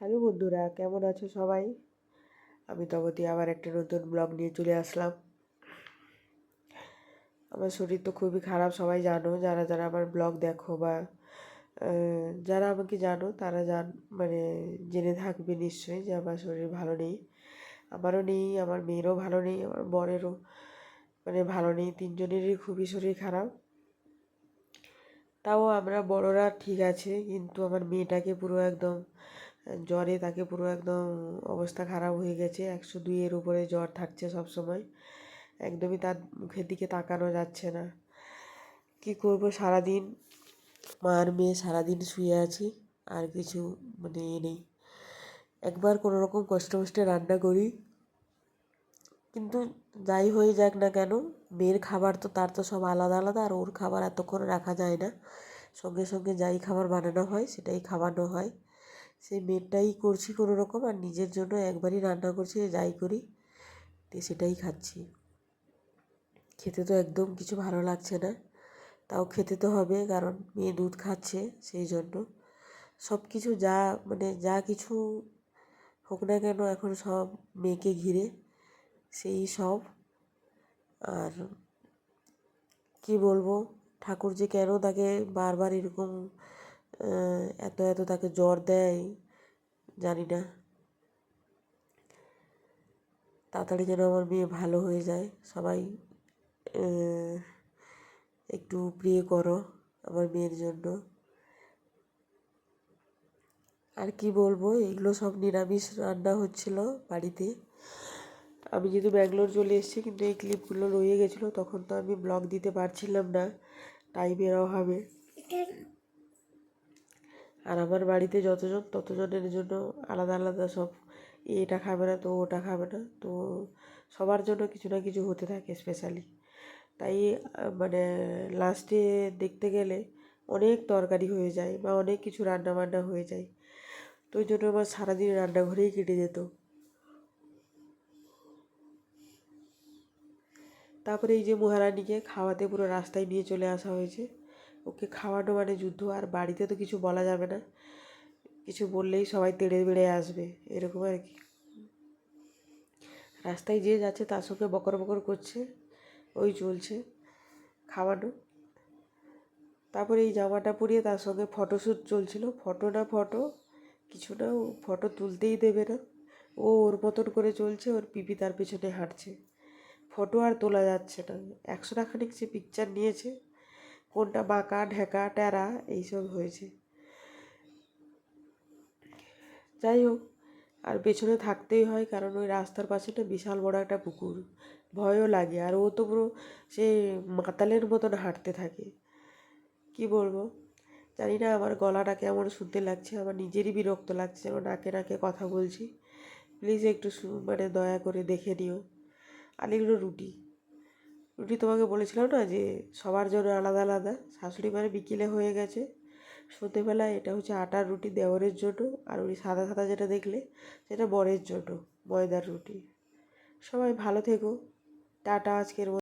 Hello বন্ধুরা, কেমন আছো সবাই? আমি তবতি, আবার একটা নতুন ব্লগ নিয়ে চলে আসলাম। আমার শরীর তো খুবই খারাপ, সবাই জানো। যারা যারা আমার ব্লগ দেখো বা যারা আমাকে জানো, তারা জান মানে জেনে থাকবে নিশ্চয়ই যে আমার শরীর ভালো নেই। আমারও নেই, আমার মেয়েরও ভালো নেই, আমার বরেরও মানে ভালো নেই। তিনজনেরই খুবই শরীর খারাপ। তাও আমরা বড়রা ঠিক আছে, কিন্তু আমার মেয়েটাকে পুরো একদম জ্বরে তাকে পুরো একদম অবস্থা খারাপ হয়ে গেছে, একশো দুইয়ের উপরে জ্বর থাকছে সব সময়। একদমই তার মুখের দিকে তাকানো যাচ্ছে না। কি করব সারাদিন? মার মেয়ে সারাদিন শুয়ে আছি, আর কিছু মানে এ নেই। একবার কোনো রকম কষ্ট মষ্টে রান্না করি। কিন্তু যাই হয়ে যাক না কেন, মেয়ের খাবার তো তার তো সব আলাদা আলাদা, আর ওর খাবার এতক্ষণ রাখা যায় না। সঙ্গে সঙ্গে যাই খাবার বানানো হয়, সেটাই খাওয়ানো হয়। সেই মেয়েরটাই করছি কোনো রকম আর নিজের জন্য একবারই রান্না করছি যাই করি সেটাই খাচ্ছি। খেতে তো একদম কিছু ভালো লাগছে না, তাও খেতে তো হবে কারণ মেয়ে দুধ খাচ্ছে সেই জন্য। সব কিছু যা মানে যা কিছু হোক না কেন এখন সব মেয়েকে ঘিরে সেই সব। আর কি বলব, ঠাকুর যে কেন তাকে বারবার এরকম এত এত তাকে জ্বর দেয় জানি না তাড়াতাড়ি যেন আমার মেয়ে ভালো হয়ে যায়। সবাই একটু প্রে করো আমার মেয়ের জন্য। আর কি বলব, এগুলো সব নিরামিষ রান্না হচ্ছিল বাড়িতে। আমি যেহেতু ব্যাঙ্গালোর চলে এসেছি, কিন্তু এই ক্লিপগুলো রয়ে গেছিল, তখন তো আমি ব্লগ দিতে পারছিলাম না। টাইমের অভাবে। আর আমার বাড়িতে যতজন, ততজনের জন্য আলাদা আলাদা সব এটা খাবে না, তো ওটা খাবে না। তো সবার জন্য কিছু না কিছু হতে থাকে স্পেশালি তাই মানে লাস্টে দেখতে গেলে অনেক তরকারি হয়ে যায় বা অনেক কিছু রান্না বান্না হয়ে যায়। তো ওই জন্য আমার সারাদিন রান্নাঘরেই কেটে যেত। তারপরে এই যে মহারানীকে খাওয়াতে পুরো রাস্তায় নিয়ে চলে আসা হয়েছে। ওকে খাওয়ানো মানে যুদ্ধ, আর বাড়িতে তো কিছু বলা যাবে না। কিছু বললেই সবাই তেড়ে বেড়ে আসবে, এরকম আর কি। রাস্তায় যে যাচ্ছে, তার সঙ্গে বকর বকর করছে, ওই চলছে খাওয়ানো। তারপরে এই জামাটা পরিয়ে তার সঙ্গে ফটোশ্যুট চলছিল। ফটো না ফটো কিছু না ফটো তুলতেই দেবে না। ও ওর মতন করে চলছে, ওর পিপি তার পেছনে হাঁটছে। ফটো আর তোলা যাচ্ছে না। একশো খানিক যে পিকচার নিয়েছে। কোনটা বাঁকা, ঢেকা, ট্যারা এইসব হয়েছে। যাই হোক, আর পেছনে থাকতেই হয় কারণ ওই রাস্তার পাশে না বিশাল বড় একটা পুকুর। ভয়ও লাগে, আর ও তো পুরো সে মাতালের মতন হাঁটতে থাকে। কি বলব? জানি না আমার গলাটা কেমন শুনতে লাগছে, আমার নিজেরই বিরক্ত লাগছে আমার নাকে নাকে কথা বলছি। প্লিজ একটু মানে দয়া করে দেখে নিও। আর এগুলো রুটি। রুটি তোমাকে বলেছিলাম না যে সবার জন্য আলাদা আলাদা। শাশুড়ি মানে বিকেলে হয়ে গেছে। সন্ধেবেলা এটা হচ্ছে আটার রুটি দেওয়ারের জন্য আর উনি সাদা সাদা যেটা দেখলে সেটা বরের জন্য, ময়দার রুটি। সবাই ভালো থেকো। টাটা আজকের